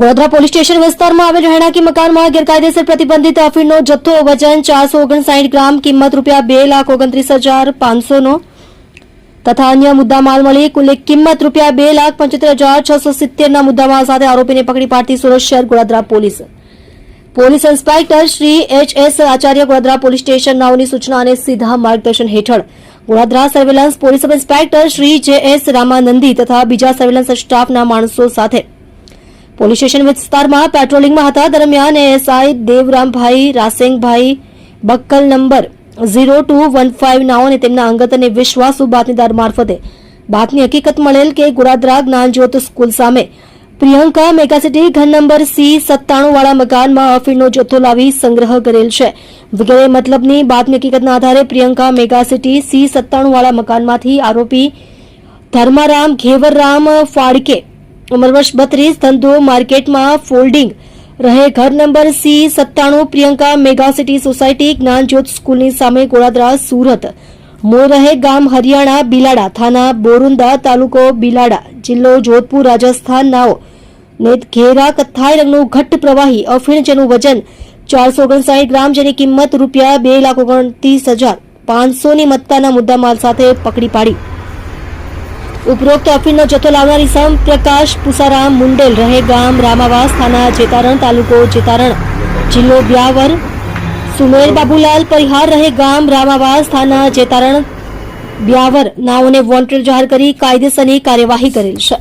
Godhra police station વિસ્તારમાં આવેલ રહેણાંકી મકાનમાં ગેરકાયદેસર પ્રતિબંધિત અફીણનો જથ્થો વજન ચારસો ઓગણસાઠ ગ્રામ, કિંમત રૂપિયા બે લાખ ઓગણત્રીસ હજાર પાંચસોનો તથા અન્ય મુદ્દા માલ મળી કુલ કિંમત રૂપિયા બે લાખ પંચોતેર હજાર છસો સિત્તેરના મુદ્દામાલ સાથે આરોપીને પકડી પાડતી સુરત શહેર Godhra police. Police inspector Shri H S Acharya Godhra police station નાઓની સૂચના અને સીધા માર્ગદર્શન હેઠળ Godhra surveillance police inspector Shri J S Ramanandi તથા બીજા સર્વેલન્સ સ્ટાફના માણસો સાથે પોલીસ સ્ટેશન વિસ્તારમાં પેટ્રોલિંગમાં હતા. દરમિયાન ASI Devrambhai, Rasengbhai, buckle number zero two one five નાઓ અને તેમના અંગત અને વિશ્વાસુ બાતમીદાર મારફતે બાતની હકીકત મળેલ કે ગુરાદરા જ્ઞાનજ્યોત સ્કૂલ સામે પ્રિયંકા મેગાસિટી ઘર નંબર સી સત્તાણું વાળા મકાનમાં અફીણનો જથ્થો લાવી સંગ્રહ કરેલ છે. વગેરે મતલબની બાતમી હકીકતના આધારે પ્રિયંકા મેગાસિટી સી સત્તાણું વાળા મકાનમાંથી આરોપી ધર્મારામ ઘેવરરામ ફાળકે ઉંમર વર્ષ બત્રીસ, ધંધો, માર્કેટમાં ફોલ્ડિંગ. રહે ઘર નંબર સી, સત્તાણું, Priyanka mega city society, Gyanjyot સ્કૂલની સામે ગોળાદરા, સુરત. મૂળ રહે ગામ હરિયાણા, બિલાડા થાના, બોરુંદા તાલુકો બિલાડા, જિલ્લો જોધપુર, રાજસ્થાન, નાઓ. ને ઘેરા કથ્થાઈ રંગનું ઘટ્ટ પ્રવાહી, અફીણ જેનું વજન ચારસો ઓગણસાઠ ગ્રામ, જેની કિંમત રૂપિયા બે લાખ ઓગણત્રીસ હજાર પાંચસોની મત્તાના મુદ્દામાલ સાથે પકડી પાડી. ઉપરોક્ત અફીણનો જથ્થો લાવનારી સમ પ્રકાશ પુસારામ મુંડેલ રહે ગામ રામાવાસ થાના જેતારણ તાલુકો જેતારણ જિલ્લો બ્યાવર. સુમેર બાબુલાલ પરિહાર રહે ગામ રામાવાસ થાના જેતારણ બ્યાવર. નાઓને વોન્ટેડ જાહેર કરી કાયદેસરની કાર્યવાહી કરેલ છે.